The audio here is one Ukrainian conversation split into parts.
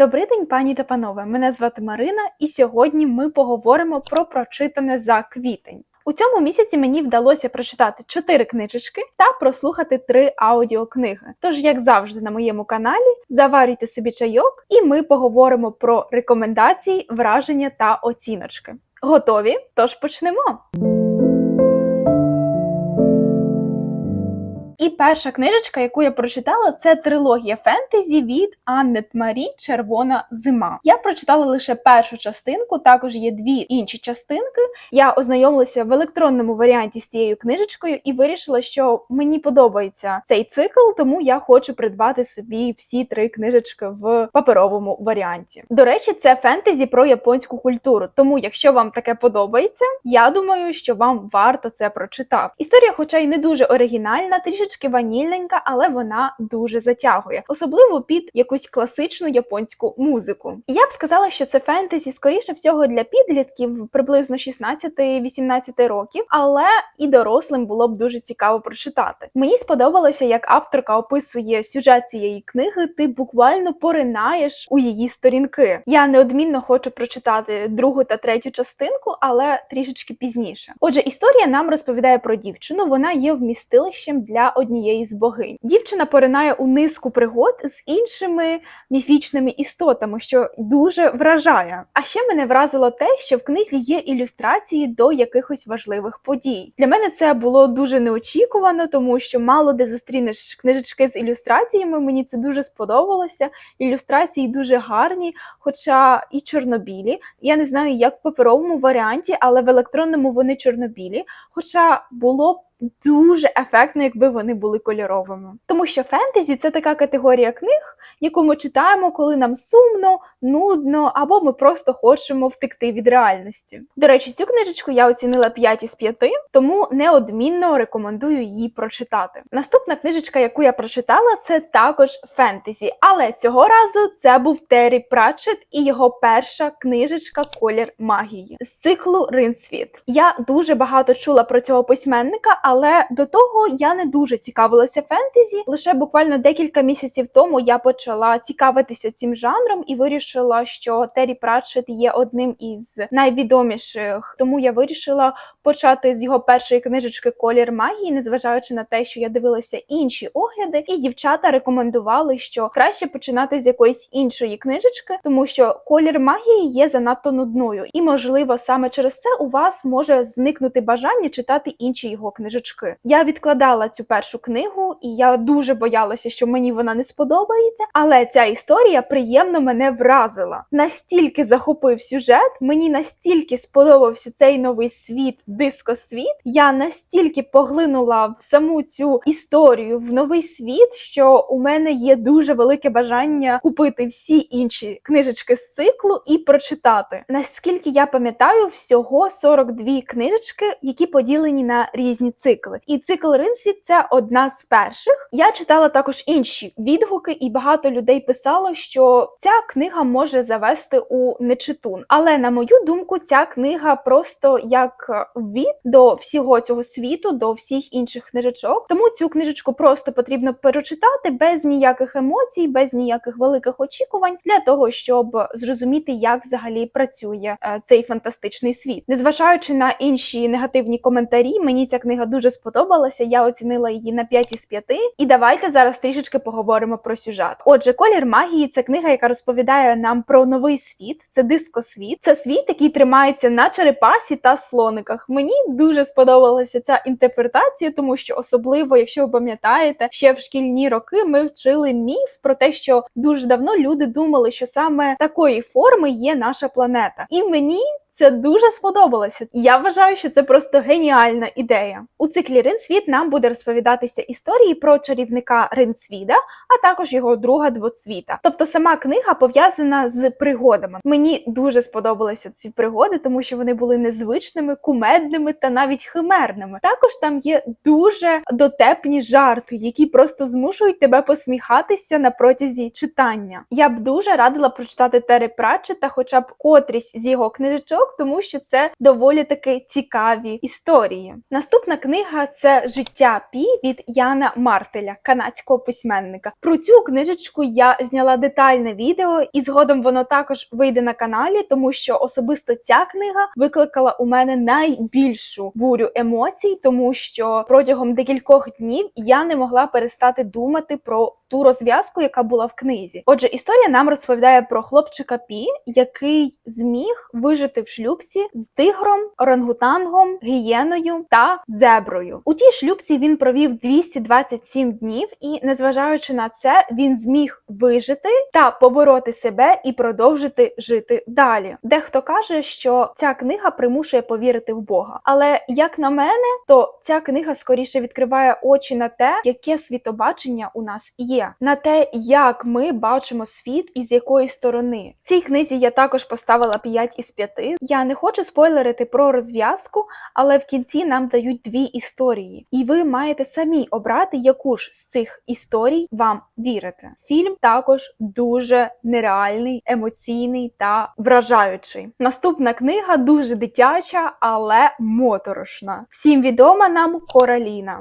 Добрий день, пані та панове. Мене звати Марина, і сьогодні ми поговоримо про прочитане за квітень. У цьому місяці мені вдалося прочитати чотири книжечки та прослухати три аудіокниги. Тож, як завжди, на моєму каналі заварюйте собі чайок, і ми поговоримо про рекомендації, враження та оціночки. Готові? Тож почнемо. І перша книжечка, яку я прочитала, це трилогія фентезі від Аннет Марі Червона зима. Я прочитала лише першу частинку, також є дві інші частинки. Я ознайомилася в електронному варіанті з цією книжечкою і вирішила, що мені подобається цей цикл, тому я хочу придбати собі всі три книжечки в паперовому варіанті. До речі, це фентезі про японську культуру. Тому, якщо вам таке подобається, я думаю, що вам варто це прочитати. Історія, хоча й не дуже оригінальна, трішечки ванільненька, але вона дуже затягує, особливо під якусь класичну японську музику. Я б сказала, що це фентезі, скоріше всього, для підлітків приблизно 16-18 років, але і дорослим було б дуже цікаво прочитати. Мені сподобалося, як авторка описує сюжет цієї книги. Ти буквально поринаєш у її сторінки. Я неодмінно хочу прочитати другу та третю частинку, але трішечки пізніше. Отже, історія нам розповідає про дівчину. Вона є вмістилищем для однієї з богинь. Дівчина поринає у низку пригод з іншими міфічними істотами, що дуже вражає. А ще мене вразило те, що в книзі є ілюстрації до якихось важливих подій. Для мене це було дуже неочікувано, тому що мало де зустрінеш книжечки з ілюстраціями. Мені це дуже сподобалося. Ілюстрації дуже гарні, хоча і чорнобілі. Я не знаю, як в паперовому варіанті, але в електронному вони чорнобілі. Хоча було дуже ефектно, якби вони були кольоровими. Тому що фентезі це така категорія книг, яку ми читаємо, коли нам сумно, нудно, або ми просто хочемо втекти від реальності. До речі, цю книжечку я оцінила 5 із 5, тому неодмінно рекомендую її прочитати. Наступна книжечка, яку я прочитала, це також фентезі, але цього разу це був Террі Пратчет і його перша книжечка Колір магії з циклу Ринсвіт. Я дуже багато чула про цього письменника, але до того я не дуже цікавилася фентезі. Лише буквально декілька місяців тому я почала цікавитися цим жанром і вирішила, що Террі Пратчет є одним із найвідоміших. Тому я вирішила почати з його першої книжечки Колір магії, незважаючи на те, що я дивилася інші огляди, і дівчата рекомендували, що краще починати з якоїсь іншої книжечки, тому що колір магії є занадто нудною, і можливо саме через це у вас може зникнути бажання читати інші його книжечки. Я відкладала цю першу книгу, і я дуже боялася, що мені вона не сподобається. Але ця історія приємно мене вразила. Настільки захопив сюжет, мені настільки сподобався цей новий світ, дискосвіт. Я настільки поглинула в саму цю історію в новий світ, що у мене є дуже велике бажання купити всі інші книжечки з циклу і прочитати. Наскільки я пам'ятаю, всього 42 книжечки, які поділені на різні цикли. І цикл Ринсвіт це одна з перших. Я читала також інші відгуки, і багато людей писало, що ця книга може завести у нечитун. Але на мою думку, ця книга просто як ввід до всього цього світу, до всіх інших книжечок. Тому цю книжечку просто потрібно перечитати без ніяких емоцій, без ніяких великих очікувань для того, щоб зрозуміти, як взагалі працює е, цей фантастичний світ. Незважаючи на інші негативні коментарі, мені ця книга дуже сподобалася. Я оцінила її на 5 із 5. І давайте зараз трішечки поговоримо про сюжет. Отже, колір магії це книга, яка розповідає нам про новий світ. Це дискосвіт. Це світ, який тримається на черепасі та слониках. Мені дуже сподобалася ця інтерпретація, тому що особливо, якщо ви пам'ятаєте, ще в шкільні роки ми вчили міф про те, що дуже давно люди думали, що саме такої форми є наша планета, і мені. Це дуже сподобалося. Я вважаю, що це просто геніальна ідея. У циклі Ринсвіт нам буде розповідатися історії про чарівника Ринсвіда, а також його друга двоцвіта. Тобто сама книга пов'язана з пригодами. Мені дуже сподобалися ці пригоди, тому що вони були незвичними, кумедними та навіть химерними. Також там є дуже дотепні жарти, які просто змушують тебе посміхатися на протязі читання. Я б дуже радила прочитати Терри Пратчета, хоча б котрісь з його книжечок книжок, тому що це доволі таки цікаві історії. Наступна книга це Життя Пі від Яна Мартеля, канадського письменника. Про цю книжечку я зняла детальне відео, і згодом воно також вийде на каналі, тому що особисто ця книга викликала у мене найбільшу бурю емоцій, тому що протягом декількох днів я не могла перестати думати про ту розв'язку, яка була в книзі. Отже, історія нам розповідає про хлопчика Пі, який зміг вижити в шлюбці з тигром, орангутангом, гієною та зеброю. У тій шлюбці він провів 227 днів, і незважаючи на це, він зміг вижити та побороти себе і продовжити жити далі. Дехто каже, що ця книга примушує повірити в Бога. Але як на мене, то ця книга скоріше відкриває очі на те, яке світобачення у нас є, на те, як ми бачимо світ і з якої сторони. Цій книзі я також поставила 5 із 5. Я не хочу спойлерити про розв'язку, але в кінці нам дають дві історії, і ви маєте самі обрати, яку ж з цих історій вам вірити. Фільм також дуже нереальний, емоційний та вражаючий. Наступна книга дуже дитяча, але моторошна. Всім відома нам Кораліна.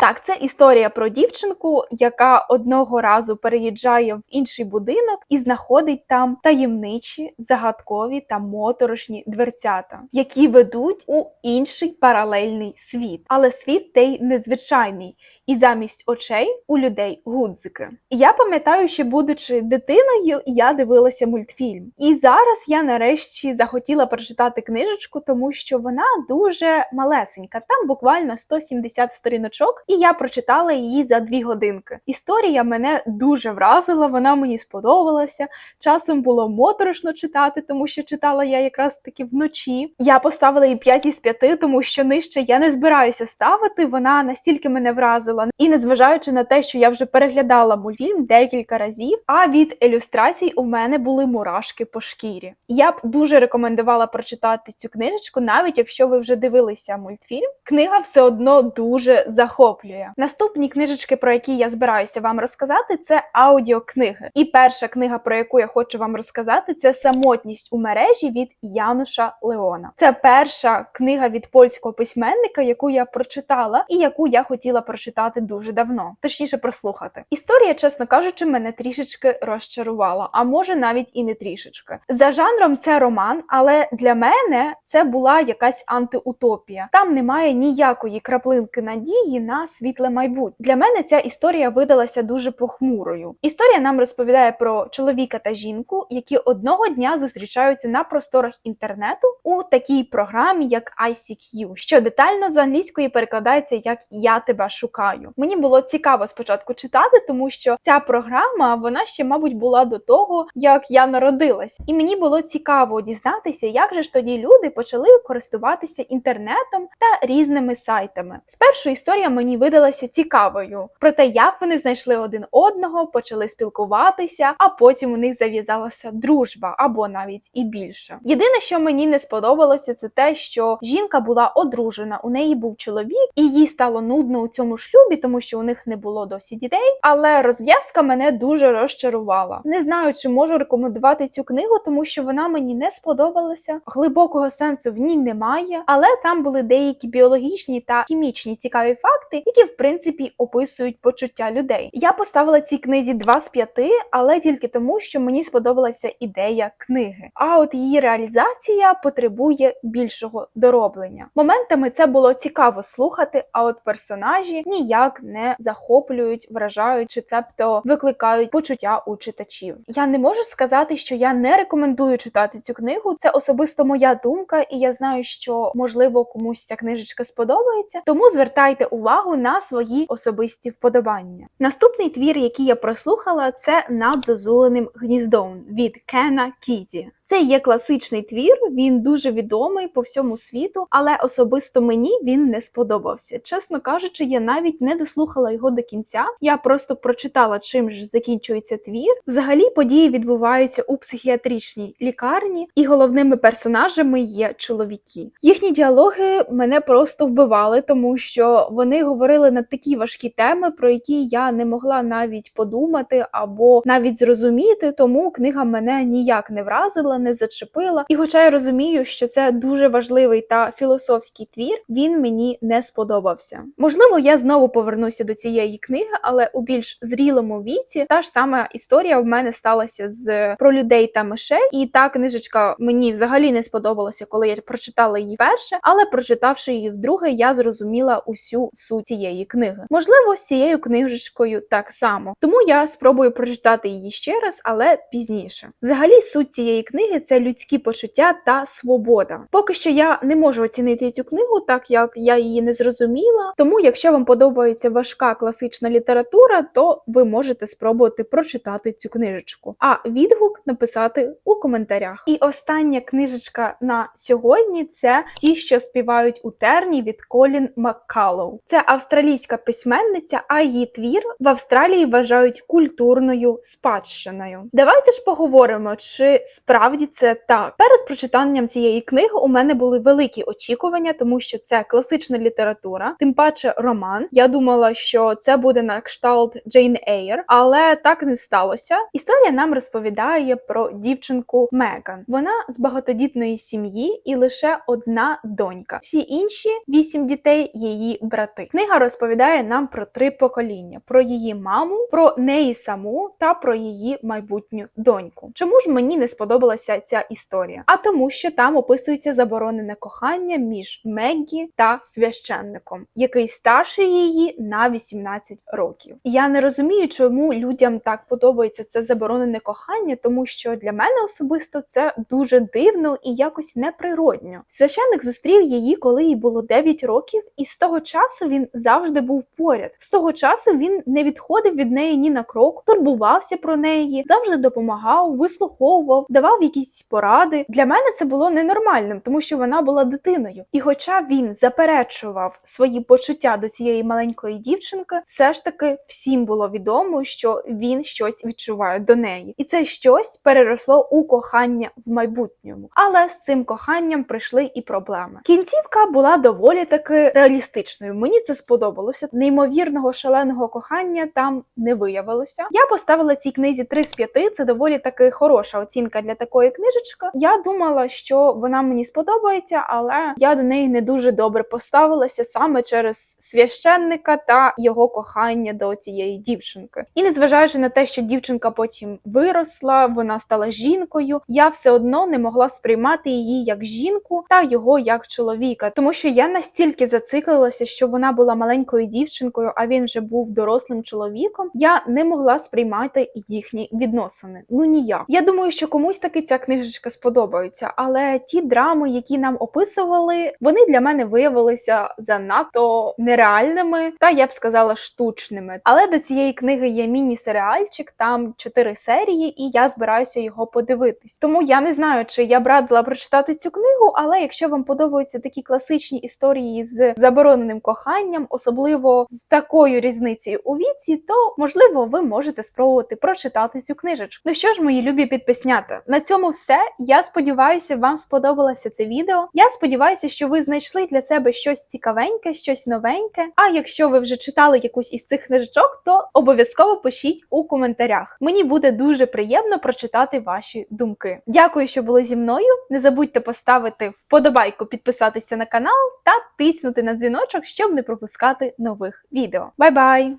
Так, це історія про дівчинку, яка одного разу переїжджає в інший будинок і знаходить там таємничі, загадкові та моторошні дверцята, які ведуть у інший паралельний світ. Але світ той незвичайний. І замість очей у людей гудзики. Я пам'ятаю, що будучи дитиною, я дивилася мультфільм. І зараз я нарешті захотіла прочитати книжечку, тому що вона дуже малесенька. Там буквально 170 сторіночок, і я прочитала її за дві годинки. Історія мене дуже вразила, вона мені сподобалася. Часом було моторошно читати, тому що читала я якраз таки вночі. Я поставила їй 5 із 5, тому що нижче я не збираюся ставити. Вона настільки мене вразила. І незважаючи на те, що я вже переглядала мультфільм декілька разів, а від ілюстрацій у мене були мурашки по шкірі. Я б дуже рекомендувала прочитати цю книжечку, навіть якщо ви вже дивилися мультфільм. Книга все одно дуже захоплює. Наступні книжечки, про які я збираюся вам розказати, це аудіокниги. І перша книга, про яку я хочу вам розказати, це самотність у мережі від Януша Леона. Це перша книга від польського письменника, яку я прочитала, і яку я хотіла прочитати дуже давно, точніше прослухати. Історія, чесно кажучи, мене трішечки розчарувала, а може навіть і не трішечки. За жанром це роман, але для мене це була якась антиутопія. Там немає ніякої краплинки надії на світле майбутнє. Для мене ця історія видалася дуже похмурою. Історія нам розповідає про чоловіка та жінку, які одного дня зустрічаються на просторах інтернету у такій програмі, як ICQ, що детально з англійської перекладається як Я тебе шукаю. Мені було цікаво спочатку читати, тому що ця програма вона ще, мабуть, була до того, як я народилась, і мені було цікаво дізнатися, як же ж тоді люди почали користуватися інтернетом та різними сайтами. Спершу історія мені видалася цікавою про те, як вони знайшли один одного, почали спілкуватися, а потім у них зав'язалася дружба або навіть і більше. Єдине, що мені не сподобалося, це те, що жінка була одружена, у неї був чоловік, і їй стало нудно у цьому шлюбі, тому що у них не було досі дітей. Але розв'язка мене дуже розчарувала. Не знаю, чи можу рекомендувати цю книгу, тому що вона мені не сподобалася. Глибокого сенсу в ній немає, але там були деякі біологічні та хімічні цікаві факти, які в принципі описують почуття людей. Я поставила цій книзі 2 з 5, але тільки тому, що мені сподобалася ідея книги. А от її реалізація потребує більшого дороблення. Моментами це було цікаво слухати, а от персонажі ніяк не захоплюють, вражають чи цебто викликають почуття у читачів. Я не можу сказати, що я не рекомендую читати цю книгу. Це особисто моя думка, і я знаю, що можливо комусь ця книжечка сподобається. Тому звертайте увагу на свої особисті вподобання. Наступний твір, який я прослухала, це над зозуленим гніздом від Кена Кізі. Це є класичний твір, він дуже відомий по всьому світу, але особисто мені він не сподобався. Чесно кажучи, я навіть не дослухала його до кінця. Я просто прочитала, чим ж закінчується твір. Взагалі події відбуваються у психіатричній лікарні, і головними персонажами є чоловіки. Їхні діалоги мене просто вбивали, тому що вони говорили на такі важкі теми, про які я не могла навіть подумати або навіть зрозуміти. Тому книга мене ніяк не вразила не зачепила. І хоча я розумію, що це дуже важливий та філософський твір, він мені не сподобався. Можливо, я знову повернуся до цієї книги, але у більш зрілому віці та ж сама історія в мене сталася з про людей та мишей. І та книжечка мені взагалі не сподобалася, коли я прочитала її перше, але прочитавши її вдруге, я зрозуміла усю суть цієї книги. Можливо, з цією книжечкою так само. Тому я спробую прочитати її ще раз, але пізніше. Взагалі, суть цієї книги це людські почуття та свобода. Поки що я не можу оцінити цю книгу, так як я її не зрозуміла. Тому, якщо вам подобається важка класична література, то ви можете спробувати прочитати цю книжечку. А відгук написати у коментарях. І остання книжечка на сьогодні це ті, що співають у терні від Колін Маккалоу. Це австралійська письменниця, а її твір в Австралії вважають культурною спадщиною. Давайте ж поговоримо, чи справді це так. Перед прочитанням цієї книги у мене були великі очікування, тому що це класична література, тим паче роман. Я думала, що це буде на кшталт Джейн Ейр, але так не сталося. Історія нам розповідає про дівчинку Меган. Вона з багатодітної сім'ї і лише одна донька. Всі інші вісім дітей її брати. Книга розповідає нам про три покоління: про її маму, про неї саму та про її майбутню доньку. Чому ж мені не сподобалася ця історія? А тому, що там описується заборонене кохання між Меггі та священником, який старший її на 18 років. Я не розумію, чому людям так подобається це заборонене кохання, тому що для мене особисто це дуже дивно і якось неприродньо. Священник зустрів її, коли їй було 9 років, і з того часу він завжди був поряд. З того часу він не відходив від неї ні на крок, турбувався про неї, завжди допомагав, вислуховував, давав якісь поради. Для мене це було ненормальним, тому що вона була дитиною. І хоча він заперечував свої почуття до цієї маленької дівчинки, все ж таки всім було відомо, що він щось відчуває до неї, і це щось переросло у кохання в майбутньому. Але з цим коханням прийшли і проблеми. Кінцівка була доволі таки реалістичною. Мені це сподобалося. Неймовірного шаленого кохання там не виявилося. Я поставила цій книзі 3 з 5. Це доволі таки хороша оцінка для такої книжечки. Я думала, що вона мені сподобається, але я до неї не дуже добре поставилася саме через священника та його кохання до цієї дівчинки. І незважаючи на те, що дівчинка потім виросла, вона стала жінкою. Я все одно не могла сприймати її як жінку та його як чоловіка, тому що я настільки зациклилася, що вона була маленькою дівчинкою, а він вже був дорослим чоловіком. Я не могла сприймати їхні відносини. Ну ніяк. Я думаю, що комусь таки ця книжечка сподобається, але ті драми, які нам описували, вони для мене виявилися занадто нереальними, та я б сказала штучними. Але до цієї книги є міні-серіальчик, там чотири серії, і я збираюся його подивитись. Тому я не знаю, чи я б радила прочитати цю книгу, але якщо вам подобаються такі класичні історії з забороненим коханням, особливо з такою різницею у віці, то можливо ви можете спробувати прочитати цю книжечку. Ну що ж, мої любі підписнята, на цьому все. Я сподіваюся, вам сподобалося це відео. Я сподіваюся, що ви знайшли для себе щось цікавеньке, щось новеньке. А якщо ви вже читали якусь із цих книжечок, то обов'язково пишіть у коментарях. Мені буде дуже приємно прочитати ваші думки. Дякую, що були зі мною. Не забудьте поставити вподобайку, підписатися на канал та тиснути на дзвіночок, щоб не пропускати нових відео. Бай-бай!